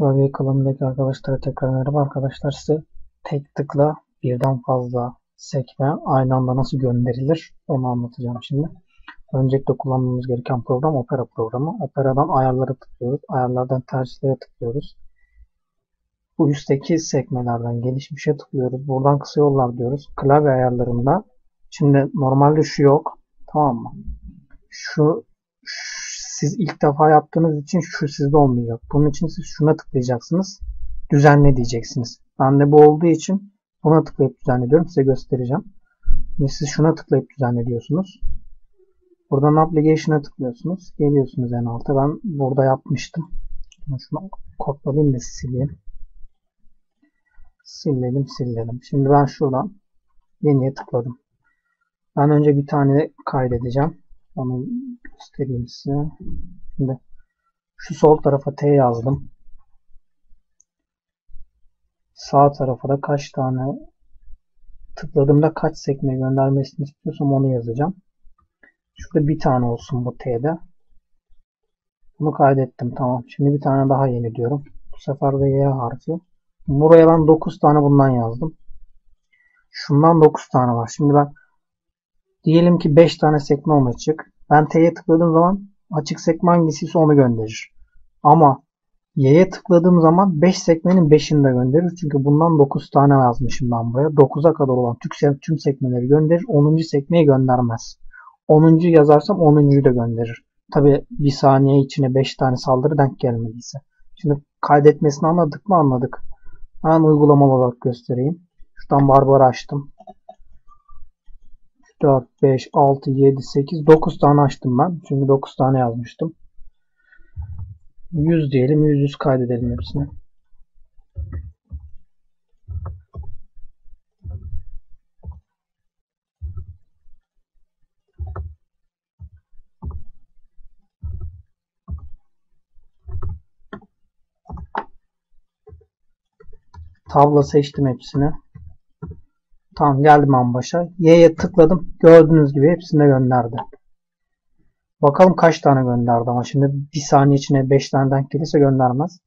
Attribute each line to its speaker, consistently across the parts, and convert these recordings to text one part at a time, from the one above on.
Speaker 1: Bölge kalanındaki arkadaşlara tekrar merhaba arkadaşlar size tek tıkla birden fazla sekme aynı anda nasıl gönderilir onu anlatacağım şimdi. Öncelikle kullanmamız gereken program Opera programı. Opera'dan ayarlara tıklıyoruz. Ayarlardan tercihlere tıklıyoruz. Bu üstteki sekmelerden gelişmişe tıklıyoruz. Buradan kısa yollar diyoruz. Klavye ayarlarında şimdi normalde şu yok. Tamam mı? Şu siz ilk defa yaptığınız için şu sizde olmayacak. Bunun için siz şuna tıklayacaksınız. Düzenle diyeceksiniz. Ben de bu olduğu için buna tıklayıp düzenle diyorum. Size göstereceğim. Şimdi siz şuna tıklayıp düzenle diyorsunuz. Buradan Application'a tıklıyorsunuz. Geliyorsunuz en alta. Ben burada yapmıştım. Şunu kopyalayayım da sileyim. Silledim silledim. Şimdi ben şuradan yeniye tıkladım. Ben önce bir tane kaydedeceğim. Onu göstereyim size. Şimdi şu sol tarafa T yazdım. Sağ tarafa da kaç tane tıkladığımda kaç sekme göndermesini istiyorsam onu yazacağım. Şurada bir tane olsun bu T'de. Bunu kaydettim. Tamam. Şimdi bir tane daha yeni diyorum. Bu sefer de Y harfi. Buraya ben 9 tane bundan yazdım. Şundan 9 tane var. Şimdi ben diyelim ki 5 tane sekme açık. Ben T'ye tıkladığım zaman açık sekme hangisiyse onu gönderir. Ama Y'ye tıkladığım zaman 5 sekmenin 5'ini de gönderir. Çünkü bundan 9 tane yazmışım ben buraya. 9'a kadar olan tüm sekmeleri gönderir. 10. sekmeyi göndermez. 10. yazarsam 10.yu da gönderir. Tabi bir saniye içine 5 tane saldırı denk gelmediyse. Şimdi kaydetmesini anladık mı anladık. Hemen uygulamalı olarak göstereyim. Şuradan Barbar açtım. 4, 5, 6, 7, 8, 9 tane açtım ben. Çünkü 9 tane yazmıştım. 100 diyelim. 100 100 kaydedelim hepsini. Tablo seçtim hepsini. Tamam geldim en başa. Y'ye tıkladım. Gördüğünüz gibi hepsini de gönderdi. Bakalım kaç tane gönderdi ama şimdi bir saniye içine 5 tane denk gelirse göndermez.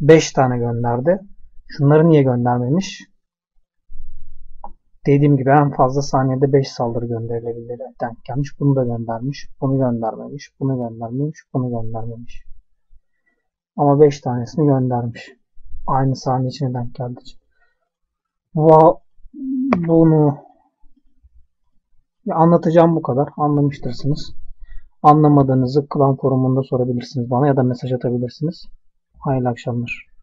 Speaker 1: 5 tane gönderdi. Şunları niye göndermemiş? Dediğim gibi en fazla saniyede 5 saldırı gönderilebilir denk gelmiş. Bunu da göndermiş. Bunu göndermemiş. Bunu göndermemiş. Bunu göndermemiş. Ama 5 tanesini göndermiş. Aynı saniye içine denk geldi. Bu, bunu anlatacağım bu kadar. Anlamıştırsınız. Anlamadığınızı klan forumunda sorabilirsiniz bana ya da mesaj atabilirsiniz. Hayırlı akşamlar.